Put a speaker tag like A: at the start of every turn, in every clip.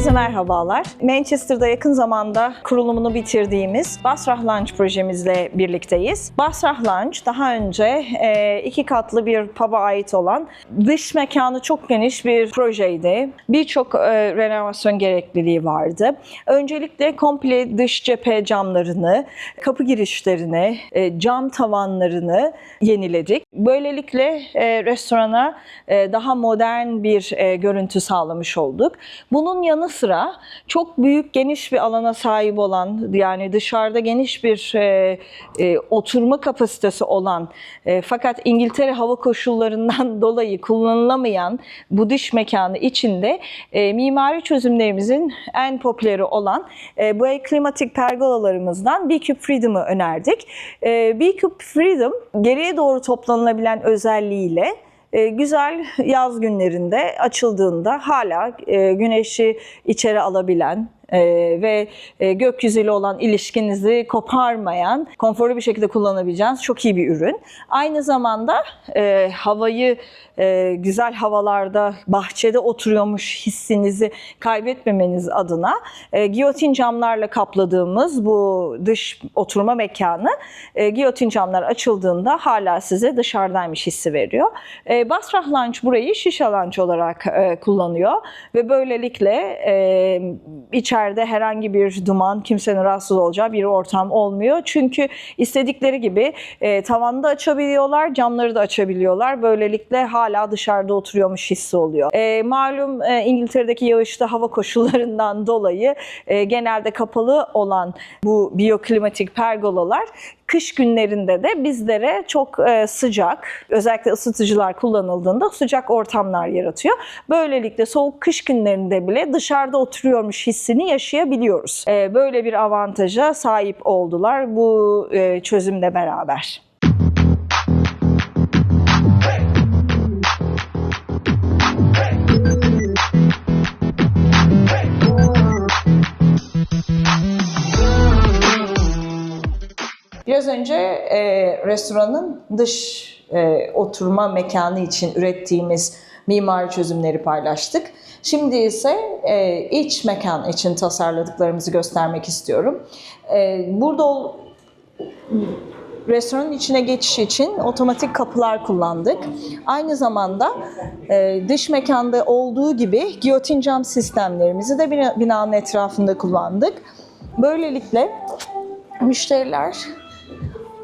A: Herkese merhabalar. Manchester'da yakın zamanda kurulumunu bitirdiğimiz Basrah Lounge projemizle birlikteyiz. Basrah Lounge daha önce e, iki katlı bir pub'a ait olan dış mekanı çok geniş bir projeydi. Birçok e, renovasyon gerekliliği vardı. Öncelikle komple dış cephe camlarını, kapı girişlerini, e, cam tavanlarını yeniledik. Böylelikle restorana daha modern bir görüntü sağlamış olduk. Bunun yanı sıra çok büyük geniş bir alana sahip olan yani dışarıda geniş bir e, e, oturma kapasitesi olan e, fakat İngiltere hava koşullarından dolayı kullanılamayan bu dış mekanı içinde e, mimari çözümlerimizin en popüleri olan e, bu klimatik pergolalarımızdan B-Cube Freedom'ı önerdik. E, B-Cube Freedom geriye doğru toplanılabilen özelliğiyle e, güzel yaz günlerinde açıldığında hala e, güneşi içeri alabilen e, ve e, gökyüzüyle olan ilişkinizi koparmayan, konforlu bir şekilde kullanabileceğiniz çok iyi bir ürün. Aynı zamanda e, havayı e, güzel havalarda bahçede oturuyormuş hissinizi kaybetmemeniz adına e, giyotin camlarla kapladığımız bu dış oturma mekanı e, giyotin camlar açıldığında hala size dışarıdaymış hissi veriyor. E, Basrah Lounge burayı şişe lounge olarak e, kullanıyor ve böylelikle e, içeride herhangi bir duman, kimsenin rahatsız olacağı bir ortam olmuyor. Çünkü istedikleri gibi e, tavanı da açabiliyorlar, camları da açabiliyorlar. Böylelikle hala dışarıda oturuyormuş hissi oluyor. E, malum e, İngiltere'deki yağışlı hava koşullarından dolayı e, genelde kapalı olan bu biyoklimatik pergolalar kış günlerinde de bizlere çok e, sıcak, özellikle ısıtıcılar kullanıldığında sıcak ortamlar yaratıyor. Böylelikle soğuk kış günlerinde bile dışarıda oturuyormuş hissini yaşayabiliyoruz. E, böyle bir avantaja sahip oldular bu e, çözümle beraber. Biraz önce e, restoranın dış e, oturma mekanı için ürettiğimiz mimari çözümleri paylaştık. Şimdi ise e, iç mekan için tasarladıklarımızı göstermek istiyorum. E, burada ol- restoranın içine geçiş için otomatik kapılar kullandık. Aynı zamanda e, dış mekanda olduğu gibi giyotin cam sistemlerimizi de bina- binanın etrafında kullandık. Böylelikle müşteriler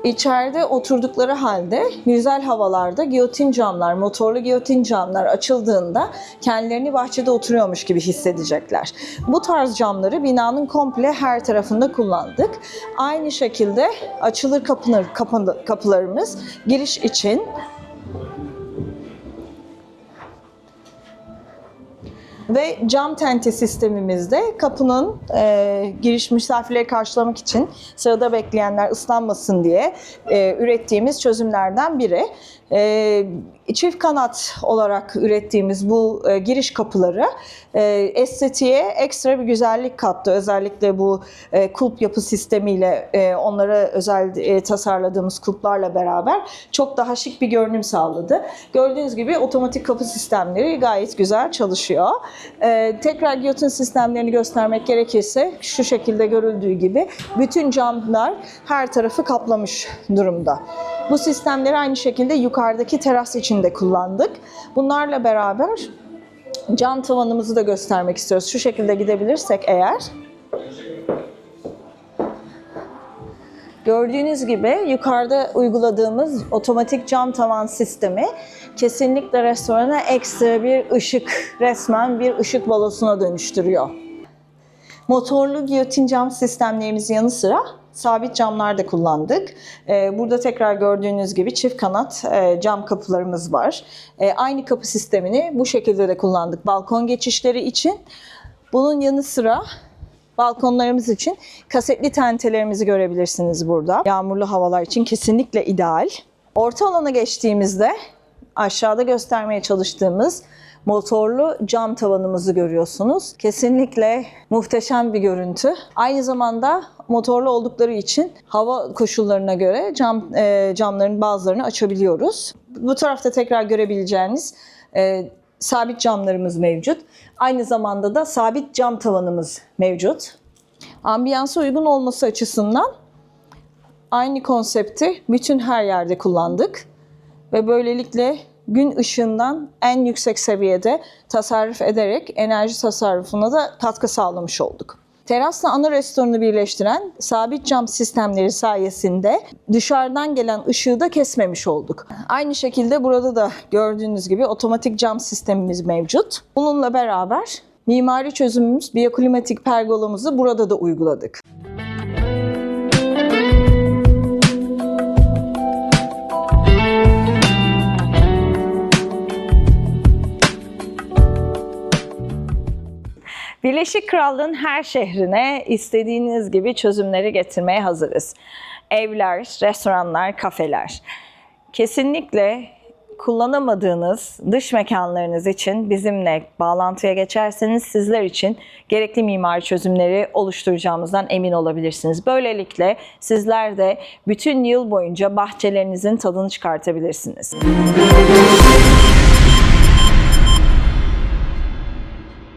A: İçeride oturdukları halde güzel havalarda giyotin camlar, motorlu giyotin camlar açıldığında kendilerini bahçede oturuyormuş gibi hissedecekler. Bu tarz camları binanın komple her tarafında kullandık. Aynı şekilde açılır kapınır, kapı- kapılarımız giriş için Ve cam tente sistemimizde kapının e, giriş misafirleri karşılamak için sırada bekleyenler ıslanmasın diye e, ürettiğimiz çözümlerden biri. E, çift kanat olarak ürettiğimiz bu e, giriş kapıları e, estetiğe ekstra bir güzellik kattı. Özellikle bu e, kulp yapı sistemiyle e, onlara özel tasarladığımız kulplarla beraber çok daha şık bir görünüm sağladı. Gördüğünüz gibi otomatik kapı sistemleri gayet güzel çalışıyor. Tekrar giyotin sistemlerini göstermek gerekirse şu şekilde görüldüğü gibi bütün camlar her tarafı kaplamış durumda. Bu sistemleri aynı şekilde yukarıdaki teras için de kullandık. Bunlarla beraber cam tavanımızı da göstermek istiyoruz. Şu şekilde gidebilirsek eğer. Gördüğünüz gibi yukarıda uyguladığımız otomatik cam tavan sistemi kesinlikle restorana ekstra bir ışık, resmen bir ışık balosuna dönüştürüyor. Motorlu giyotin cam sistemlerimizin yanı sıra sabit camlar da kullandık. Ee, Burada tekrar gördüğünüz gibi çift kanat e, cam kapılarımız var. E, Aynı kapı sistemini bu şekilde de kullandık balkon geçişleri için. Bunun yanı sıra balkonlarımız için kasetli tentelerimizi görebilirsiniz burada. Yağmurlu havalar için kesinlikle ideal. Orta alana geçtiğimizde aşağıda göstermeye çalıştığımız motorlu cam tavanımızı görüyorsunuz. Kesinlikle muhteşem bir görüntü. Aynı zamanda motorlu oldukları için hava koşullarına göre cam e, camların bazılarını açabiliyoruz. Bu tarafta tekrar görebileceğiniz e, sabit camlarımız mevcut. Aynı zamanda da sabit cam tavanımız mevcut. Ambiyansa uygun olması açısından aynı konsepti bütün her yerde kullandık. Ve böylelikle gün ışığından en yüksek seviyede tasarruf ederek enerji tasarrufuna da katkı sağlamış olduk. Terasla ana restoranı birleştiren sabit cam sistemleri sayesinde dışarıdan gelen ışığı da kesmemiş olduk. Aynı şekilde burada da gördüğünüz gibi otomatik cam sistemimiz mevcut. Bununla beraber mimari çözümümüz biyoklimatik pergolamuzu burada da uyguladık. Birleşik Krallığın her şehrine istediğiniz gibi çözümleri getirmeye hazırız. Evler, restoranlar, kafeler. Kesinlikle kullanamadığınız dış mekanlarınız için bizimle bağlantıya geçerseniz sizler için gerekli mimari çözümleri oluşturacağımızdan emin olabilirsiniz. Böylelikle sizler de bütün yıl boyunca bahçelerinizin tadını çıkartabilirsiniz.